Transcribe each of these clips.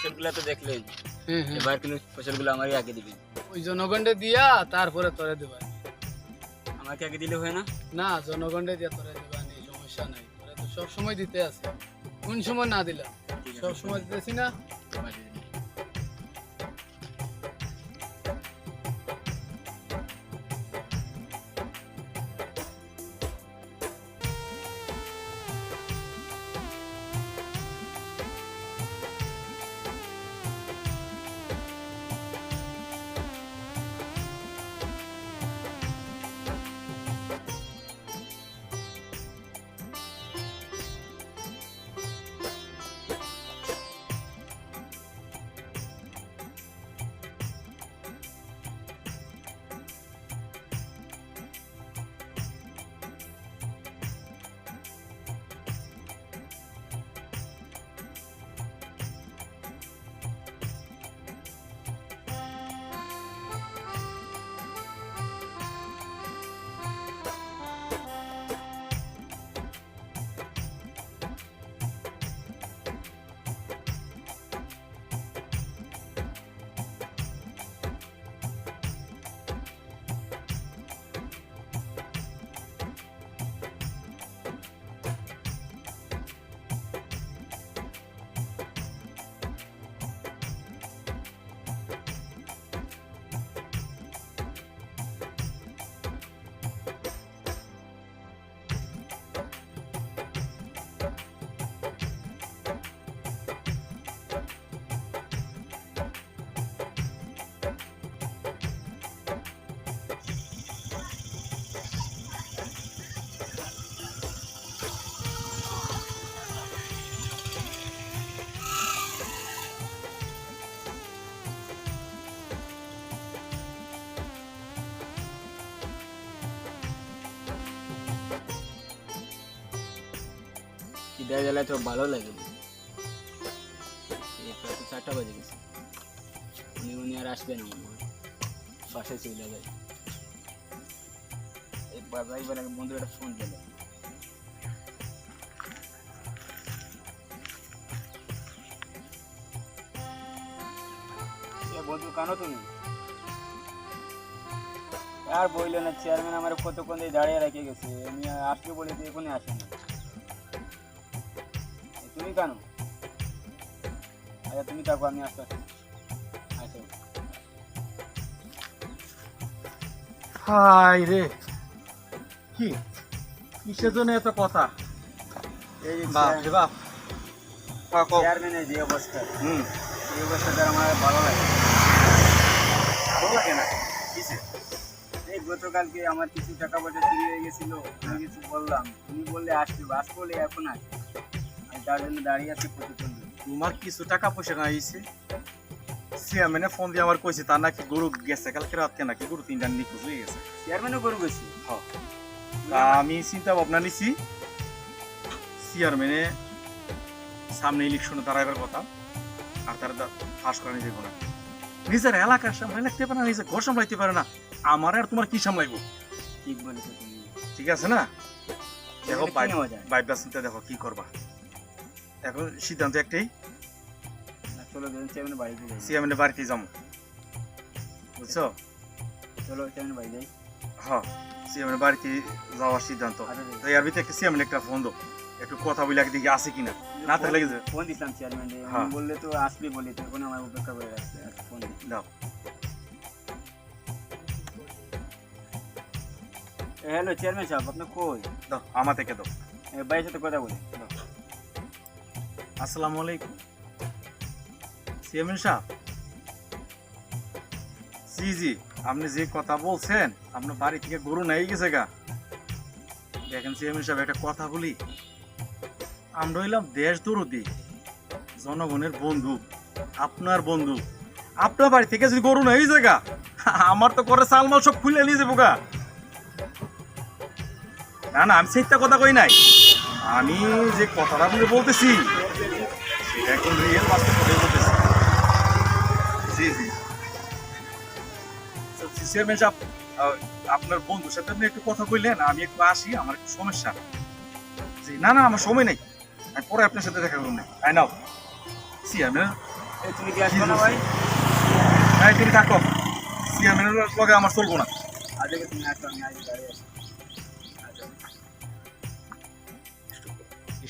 ফসলগুলো তো দেখলেন এবার কিন্তু ফসলগুলো আমারই আগে দিবেন ওই জনগণে দিয়া তারপরে তরে দেবে আমাকে আগে দিলে হয় না? না জনগণে দিয়া তরে দেবেন নেই সমস্যা নাই। তোরে তো সব সময় দিতে আছে। কোন সময় না দিলাম? সব সময় দিতেছি না। খিদে গেলে তো ভালো লাগে। চারটা বাজে গেছে। উনি উনি আর আসবে না মনে বাসায় চলে যাবে এই বাবা এবার এক একটা ফোন দিল বন্ধু, কানো তুমি? আর বইলে না চেয়ারম্যান আমার কতক্ষণ দিয়ে দাঁড়িয়ে রেখে গেছে। আমি আসবে বলে তো এখনই আসে না তুমি কেন? আচ্ছা তুমি থাকো আমি আসতে আসি আচ্ছা। হাই রে। কি? কিসের জন্য এত কথা? এই বাপ রে বাপ। হ্যাঁ, কও। চেয়ারম্যানের যে অবস্থা। হুম। এই অবস্থাটা আমার ভালো লাগে ভালো লাগে না? কিসে এই গতকালকে আমার কিছু টাকা পয়সা চুরি হয়ে গেছিল। আমি কিছু বললাম। তুমি বললে আসবে বাস বলে এখন আসবে। তার জন্য দাঁড়িয়ে আছি প্রতিদ্বন্দ্বী। তোমার কিছু টাকা পয়সা না আইছে চেয়ারম্যানে ফোন দিয়ে আমার কইছে তার নাকি গরু গেছে কালকে নাকি গরু তিনটা নিখোঁজ হয়ে গেছে। চেয়ারম্যানও করে গেছি? হ্যাঁ। আমি চিন্তা ভাবনা নিছি চেয়ারম্যানে সামনে ইলেকশনে দাঁড়াইবার কথা আর তারা ফাঁস করে নিজের এলাকার সামলাই লাগতে পারে না নিজের ঘর সামলাইতে পারে না। আমার আর তোমার কি সামলাইবো? ঠিক বলেছ তুমি। ঠিক আছে না? দেখো বাইপটা চিন্তা দেখো কি করবা। এখন সিদ্ধান্ত একটাই। চলো চেয়ারম্যানের বাড়িতে যাই। সিএমএর বাড়িতে যাব। বুঝছ? চলো চেয়ারম্যানের বাড়ি যাই। হ্যাঁ সিএমএর বাড়িতে যাওয়ার সিদ্ধান্ত। তো এর ভিতরে একটা সিএমএর একটা ফোন দাও। একটু কথা বলে দিকে আছে কিনা। না থাকলে ফোন দিছিলাম চেয়ারম্যান। বললে তো আসবি বলে তো এখন আমার অপেক্ষা করে আচ্ছা, ফোন দাও। হ্যালো চেয়ারম্যান সাহেব আপনি কই? দাও আমার থেকে দাও। ভাইয়ের সাথে কথা বলি। দাও। আসসালামু আলাইকুম। সিএমএন সাহেব। জি জি, আপনি যে কথা বলছেন, আপনার বাড়ি থেকে গরু নাই গেছে গা। দেখেন সিএমএন সাহেব, একটা কথা বলি। আমরা হইলাম দেশ দরদি, জনগণের বন্ধু, আপনার বন্ধু। আপনার বাড়ি থেকে যদি গরু নাই গা, আমার তো করে সালমাল সব খুলে নিয়ে যাব গা। না না, আমি সেইটা কথা কই নাই। আমি যে কথাটা আপনি বলতেছি এখন রিয়েল বাস্তব কথাই বলতেছি। জি জি। চেয়ারম্যান সাহেব আপনার বন্ধুর সাথে আপনি একটু কথা কইলেন আমি একটু আসি আমার একটু সমস্যা। জি না না আমার সময় নেই। আমি পরে আপনার সাথে দেখা করুন আই নাও চেয়ারম্যান তুমি কি আসবে না ভাই? ভাই তুমি থাকো। চেয়ারম্যানের লগে আমার চলবো না। আজকে তুমি আসবে আমি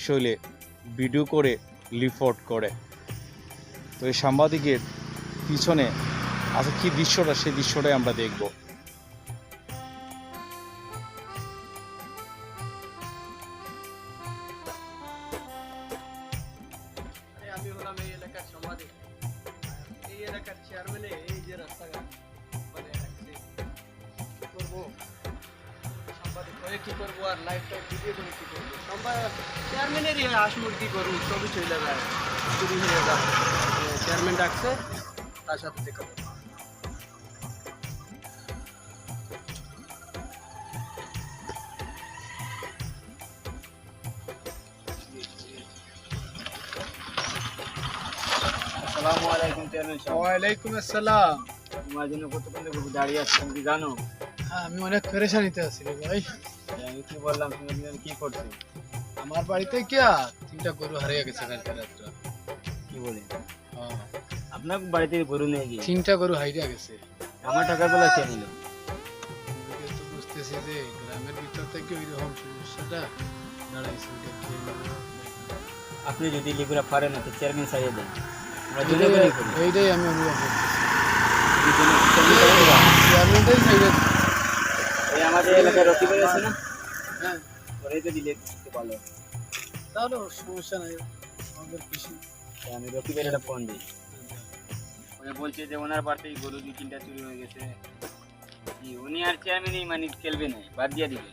শৈলে ভিডিও করে রিপোর্ট করে। তো এই সাংবাদিকের পিছনে আচ্ছা কী দৃশ্যটা? সেই দৃশ্যটাই আমরা দেখব। এই এলাকার চেয়ারম্যানে এই যে রাস্তাঘাট। কি করব আর লাইফ টাইম ভিডিও করে কি করব? সংবাদ চেয়ারম্যানেরই হাঁস মুরগি করব? সবই চলে যায়। চুরি হয়ে যায়। চেয়ারম্যান ডাকছে তার সাথে দেখা আসসালামু আলাইকুম চেয়ারম্যান সাহেব। ওয়ালাইকুম আসসালাম। তোমার জন্য কতক্ষণ দাঁড়িয়ে আছি তুমি কি জানো? হ্যাঁ আমি অনেক পেরেশানিতে আছি ভাই। আমি কি বললাম তুমি দুজন কি করছ? আমার বাড়িতে কি তিনটা গরু হারিয়ে গেছে কালকে রাত্রে। কি বলে? হ্যাঁ, আপনার বাড়িতে গরু নিয়ে গিয়ে? তিনটা গরু হারিয়ে গেছে। আমার টাকাগুলো কে নিল? বুঝতেছি যে গ্রামের ভিতর থেকে ওই রকম সমস্যাটা দাঁড়াইছে আপনি যদি লিগুলা পারেন তো চেয়ারম্যান সাইয়ে দেন। আমরা দুজনে এইটাই- করি। এইটাই আমি অনুভব সাইয়ে এই আমাদের এলাকায় রকি ভাই আছে না? হ্যাঁ ওরাই তো দিলে ভালো তাহলে সমস্যা নাই আমাদের কৃষি আমি রকি একটা ফোন দিই। উনি বলছে যে ওনার বাড়িতে গরু দুই তিনটা চুরি হয়ে গেছে। উনি আর চেয়ারম্যানই মানে খেলবে না বাদ দিয়ে দিবে।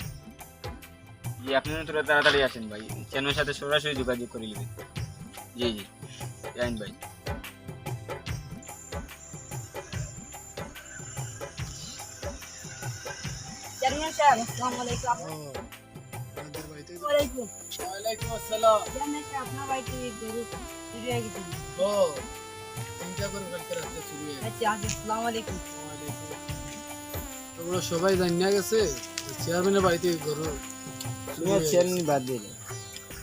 জি আপনি তোরা তাড়াতাড়ি আসেন ভাই। চেয়ারম্যানের সাথে সরাসরি যোগাযোগ করে নেবেন। জি জি জাইন ভাই। চেয়ারম্যান সাহেব আসসালামু আলাইকুম। ওয়ালাইকুম। ওয়ালাইকুম আসসালাম। চেয়ারম্যান সাহেব আপনার বাড়িতে গরু চুরি হয়ে গেছে? ও তিনটা গরু কালকে রাত্রে চুরি হয়ে আচ্ছা আচ্ছা আসসালামু আলাইকুম। ওয়ালাইকুম। সবাই জানিয়ে গেছে চেয়ারম্যানের বাড়িতে গরু গেছে। চেয়ারম্যান বাদ দিলে।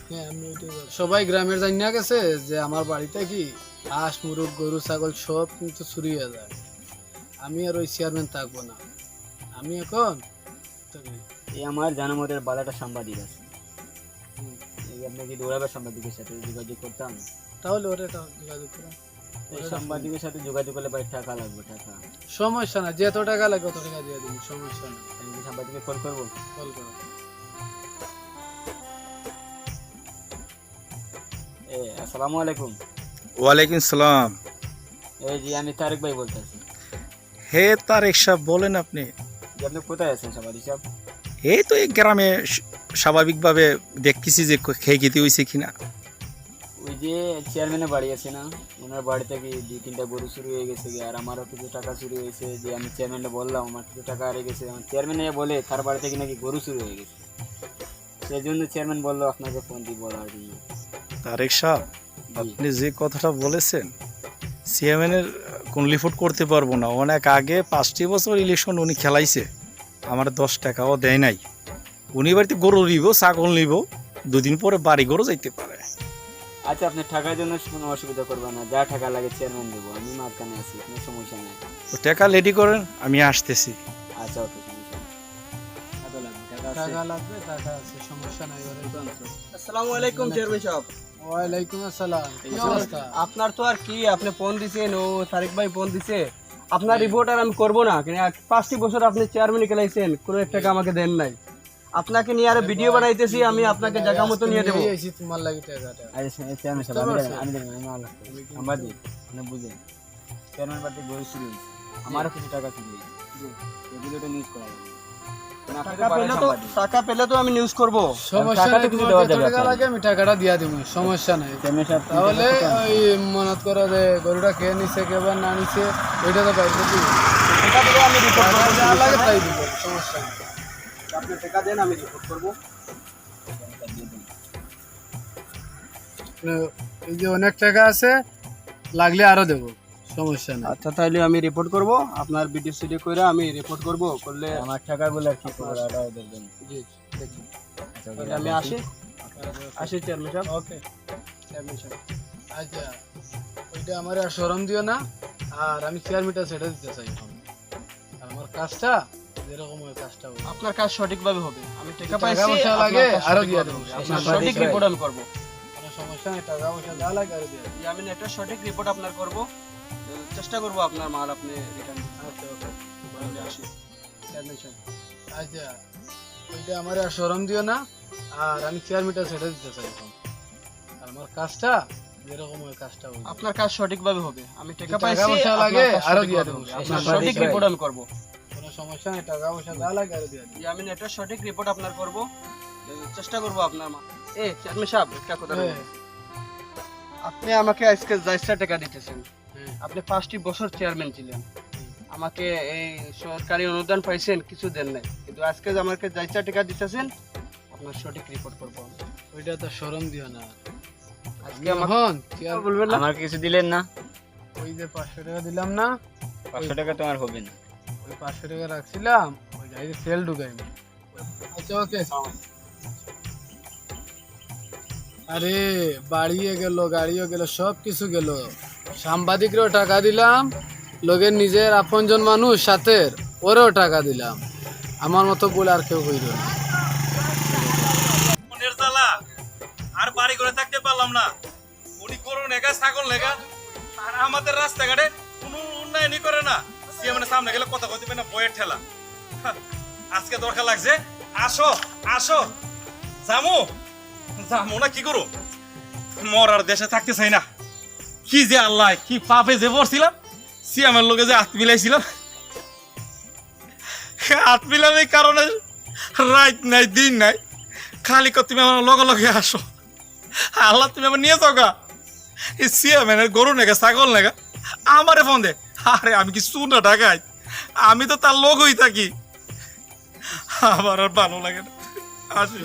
হ্যাঁ, আমি সবাই গ্রামের জানিয়ে গেছে যে আমার বাড়িতে কি হাঁস মুরগ গরু ছাগল সব কিন্তু চুরি হয়ে যায়। আমি আর ওই চেয়ারম্যান থাকব না। আমি এখন এই আমার জানামতের বালাটা সাংবাদিক আছে। হুম। এই আপনাকে দৌড়াবার সাংবাদিকের সাথে যোগাযোগ করতাম তাহলে একটা যোগাযোগ করো। সাংবাদিকের সাথে যোগাযোগ করলে ভাই টাকা লাগবে টাকা। সমস্যা না যত টাকা লাগে অত টাকা দিয়ে দিবি সমস্যা না। আমি কি সাংবাদিককে কল করব? কল করো। এ আসসালামু আলাইকুম। ওয়ালাইকুম সালাম। এই জি আমি তারেক ভাই বলতেছি। হে তারেক সাহেব বলেন আপনি। যে আপনি কোথায় আছেন সাংবাদিক সাহেব? এই তো এই গ্রামে স্বাভাবিকভাবে দেখতেছি যে খেয়ে খেতে হয়েছে কিনা। ওই যে চেয়ারম্যানের বাড়ি আছে না ওনার বাড়ি থেকে দুই তিনটা গরু চুরি হয়ে গেছে গিয়ে, আর আমারও কিছু টাকা চুরি হয়েছে যে আমি চেয়ারম্যানকে বললাম আমার কিছু টাকা হারিয়ে গেছে। চেয়ারম্যান বলে তার বাড়ি থেকে নাকি গরু চুরি হয়ে গেছে। সেই জন্য চেয়ারম্যান বলল আপনাকে ফোন দিয়ে বলার জন্য। তারেক সাহেব আপনি যে কথাটা বলেছেন চেয়ারম্যানের কোন রিপোর্ট করতে পারব না। অনেক আগে পাঁচটি বছর ইলেকশন উনি খেলাইছে। আমার দশ টাকাও দেয় নাই। উনি বাড়িতে গরু নিব ছাগল নিব দুদিন পরে বাড়ি গরু যাইতে পারে। আচ্ছা আপনি টাকার জন্য কোনো অসুবিধা করবেন না যা টাকা লাগে চেয়ারম্যান দেবো আমি মাঝখানে আছি কোনো সমস্যা নেই। তো টাকা রেডি করেন আমি আসতেছি। আচ্ছা ওকে টাকা লাগবে টাকা আছে। সমস্যা নাই ওরে আসসালামু আলাইকুম চেয়ারম্যান সাহেব। ওয়ালাইকুম আসসালাম কি অবস্থা? আপনার তো আর কি আপনি ফোন দিছেন ও তারিক ভাই ফোন দিছে। আপনার রিপোর্ট আর আমি করব না কিন্তু পাঁচটি বছর আপনি চেয়ারম্যান খেলাইছেন কোনো এক টাকা আমাকে দেন নাই। আপনাকে নিয়ে আর ভিডিও বানাইতেছি আমি আপনাকে জায়গা মতো নিয়ে দেবো। নিয়ে এসেছি তোমার লাগি টাকাটা চেয়ারম্যান সাহেব আমি দেবেন আমি আমার চেয়ারম্যান বাড়িতে গরু চুরি হয়েছে আমারও কিছু টাকা হয়েছে এগুলো তো নিউজ করা তো টাকা পেলে তো টাকা পেলে তো আমি নিউজ করব। সমস্যা টাকা তো কিছু দেওয়া যাবে টাকা লাগে আমি টাকাটা দিয়া দিব সমস্যা নাই। তাহলে ওই মনত করো যে গরুটা খেয়ে নিছে কেবার না নিছে ওইটা তো বাইরে দিব আমি রিপোর্ট টাকা করব যা লাগে তাই দিব সমস্যা নেই। আপনি টাকা দেন আমি রিপোর্ট করব। এই যে অনেক টাকা আছে লাগলে আরও দেবো সমস্যা নেই। আচ্ছা তাহলে আমি রিপোর্ট করব। আপনার ভিডিও সিডিও করে আমি রিপোর্ট করব করলে আমার টাকাগুলো আর কি করব ওটাও দেখবেন জি দেখি। আচ্ছা তাহলে আমি আসি। আসি চেয়ারম্যান সাহেব। ওকে চেয়ারম্যান সাহেব। আচ্ছা ওইটা আমার আর সরম দিও না। আর আমি চেয়ারম্যানটা সেটা দিতে চাই আমার কাজটা যেরকম ওই কাজটা হবে আপনার কাজ সঠিকভাবে হবে। আমি টাকা পাইছি পয়সা লাগে, আরও দিয়ে আপনার সঠিক রিপোর্ট আমি করব। কোনো সমস্যা নেই টাকা পয়সা যা লাগে আরও দিয়ে দেবো। আমি একটা সঠিক রিপোর্ট আপনার করব। চেষ্টা করব আপনার মাল আপনি রিটার্ন আচ্ছা ওকে আসি। আচ্ছা ওইটা আমার আর সরম দিও না। আর আমি চেয়ারম্যানটা সেটা দিতে চাই এখন। আর আমার কাজটা যেরকম ওই কাজটা হবে আপনার কাজ সঠিকভাবে হবে। আমি টাকা পয়সা লাগে, আরও দিয়ে। দেবো। সঠিক রিপোর্ট আমি করব। সমস্যা নেই টাকা পয়সা যা লাগে আরও দিয়ে। আমি একটা সঠিক রিপোর্ট আপনার করব। চেষ্টা করব আপনার মা এ চেয়ারম্যান সাহেব একটা কথা হ্যাঁ। আপনি আমাকে আজকে যাইসা টাকা দিতেছেন। হ্যাঁ। আপনি পাঁচটি বছর চেয়ারম্যান ছিলেন। আমাকে এই সরকারি অনুদান পাইছেন কিছু দেন নাই। কিন্তু আজকে যে আমাকে যাইসা টাকা দিতেছেন আপনার সঠিক রিপোর্ট করব ওইটা তো সরম দিও না। আজকে আমাকে এখন বলবেন না। আমার কিছু দিলেন না? ওই যে পাঁচশো টাকা দিলাম না পাঁচশো টাকা তোমার হবে না। পাঁচশো টাকা রাখছিলাম, ওই গাড়িতে তেল আচ্ছা ওকে আরে, বাড়িয়ে গেল, গাড়িও গেল সব কিছু গেল। সাংবাদিকরাও টাকা দিলাম, লোকের নিজের আপনজন মানুষ, সাথের, ওরেও টাকা দিলাম। আমার মতো বলে আর কেউ কইল না। আর বাড়ি করে থাকতে পারলাম না। উনি করুন একা ছাগল লেগা আর আমাদের রাস্তাঘাটে কোনো উন্নয়নই করে না। সিএমের সামনে গেলে কথা কইতে না, বইয়ের ঠেলা। আজকে দরকার লাগছে, আসো আসো। জামু জামু না কি করু? মর আর দেশে থাকতে চাই না। কি যে আল্লাহ, কি পাপে যে পড়ছিলাম সিএমের লোকে যে হাত মিলাইছিলাম। হাত মিলানোর কারণে রাত নাই, দিন নাই। খালি কর, তুমি আমার লগে লগে আসো। আল্লাহ, তুমি আমার নিয়ে যাও গা। সিএমেনের গরু নেগা ছাগল নেগা আমারে ফোন দে। আরে আমি কি শুনে ঢাকাই আমি তো তার লোক হই থাকি। আমার আর ভালো লাগে না। আসি।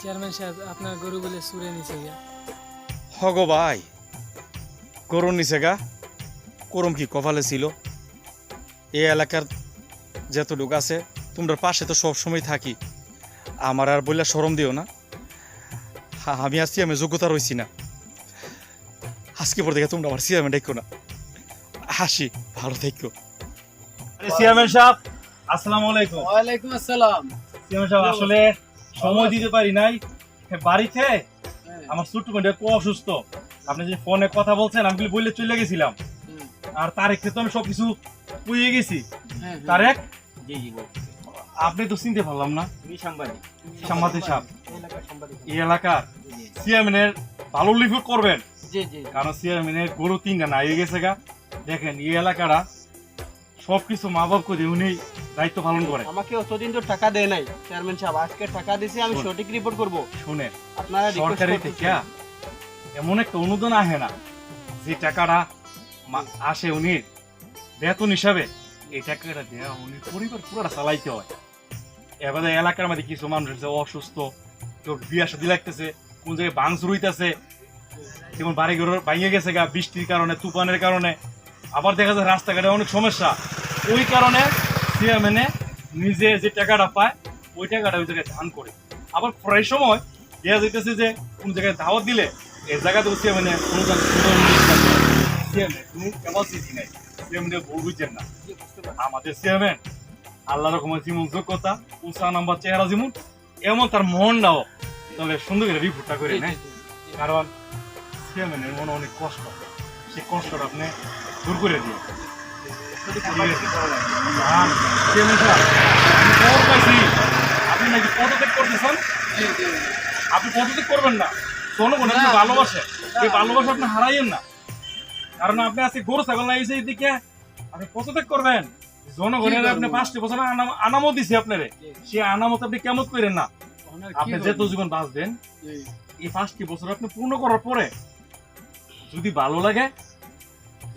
চেয়ারম্যান সাহেব আপনার গরুগুলো সুরে নিচে গিয়া। হগো ভাই করুন নিছে গা। করম কি কপালে ছিল? এই এলাকার যতটুকু আছে তোমরা পাশে তো সব সময় থাকি। আমার আর বললে সরম দিও না। আমি আর সিএমে যোগ্যতা রইছি না। আজকে পর দেখে তোমরা আমার সিএমে দেখো না। হাসি ভালো থেকো। চেয়ারম্যান সাহেব আসসালামু আলাইকুম। ওয়ালাইকুম আসসালাম। চেয়ারম্যান সাহেব আসলে সময় দিতে পারি নাই। বাড়িতে আমার ছোট্ট বোনটা খুব অসুস্থ। আপনি যে ফোনে কথা বলছেন আমি বললে চলে গেছিলাম। আর তারেককে তো আমি সবকিছু পুয়ে গেছি। হ্যাঁ, তারেক? জি জি আপনি তো চিনতে পারলাম না। সাংবাদিক। সাংবাদিক সাহেব। এই এলাকার চেয়ারম্যানের ভালো লিফট করবেন। কারণ চেয়ারম্যানের গরু তিনটা না গেছে গা। দেখেন এই এলাকাটা সবকিছু মা বাপ করে উনি দায়িত্ব পালন করে আমাকে অতদিন তো টাকা দেয় নাই চেয়ারম্যান সাহেব। আজকে টাকা দিছি আমি সঠিক রিপোর্ট করব। শুনে আপনারা সরকারি থেকে এমন একটা অনুদান আসে না যে টাকাটা আসে উনি বেতন হিসাবে এই টাকাটা দেওয়া উনি পরিবার পুরোটা চালাইতে হয়। এবারে এলাকার মধ্যে কিছু মানুষ অসুস্থ কেউ বিয়া লাগতেছে কোন জায়গায় ভাঙচুর হইতেছে যেমন বাড়ি ঘর ভাঙে গেছে গা, বৃষ্টির কারণে, তুফানের কারণে। আবার দেখা যায় রাস্তাঘাটে অনেক সমস্যা। ওই কারণে চেয়ারম্যানে নিজে যে টাকাটা পায়, ওই টাকাটা ওই জায়গায় দান করে। আবার প্রায় সময় দেখা যাইতেছে যে কোন জায়গায় দাওয়াত দিলে এই জায়গাতে চেয়ারম্যানে চেয়ারম্যান কোনো ভুল বুঝছেন না। আমাদের চেয়ারম্যান আল্লাহ রকমের যেমন যোগ্যতা উষা নাম্বার চেহারা যেমন, এমন তার মনটাও তবে সুন্দর করে রিপোর্টটা করে নেয়। কারণ চেয়ারম্যানের মনে অনেক কষ্ট। সেই কষ্টটা আপনি দূর করে দিয়ে আর চেয়ারম্যান সাহেব, আমি খবর পাইছি আপনি নাকি পদত্যাগ করতেছেন? আপনি পদত্যাগ করবেন না। জনগণ আপনি ভালোবাসে। এই ভালোবাসা আপনি হারাইয়েন না। কারণ আপনি আজকে গরু ছাগল লাগিয়েছে এদিকে আপনি পদত্যাগ করবেন। জনগণের আপনি পাঁচটি বছর আনাম- আনামত দিছি আপনারে। সেই আনামত আপনি কেমন করেন না? আপনি যেহেতু জীবন বাঁচবেন এই পাঁচটি বছর আপনি পূর্ণ করার পরে যদি ভালো লাগে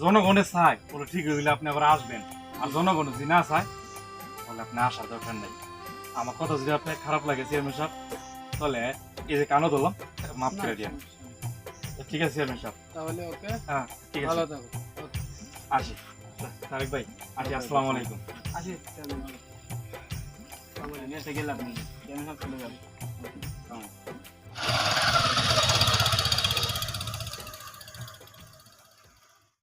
জনগণের চায় বলে ঠিক হইলে আপনি আবার আসবেন। আর জনগণ যদি না চায় তাহলে আপনি আসার দরকার নেই। আমার কথা যদি আপনার খারাপ লাগে চেয়ারম্যান সাহেব তাহলে এই যে কানো ধরলাম মাফ করে দিয়ে ঠিক আছে চেয়ারম্যান সাহেব। তাহলে ওকে? হ্যাঁ ঠিক ভালো আছে থাকো আসি। তারেক ভাই আসি আসসালামু আলাইকুম। আসি চেয়ারম্যান সাহেব। গেলাম চেয়ারম্যান সাহেব চলে যাবে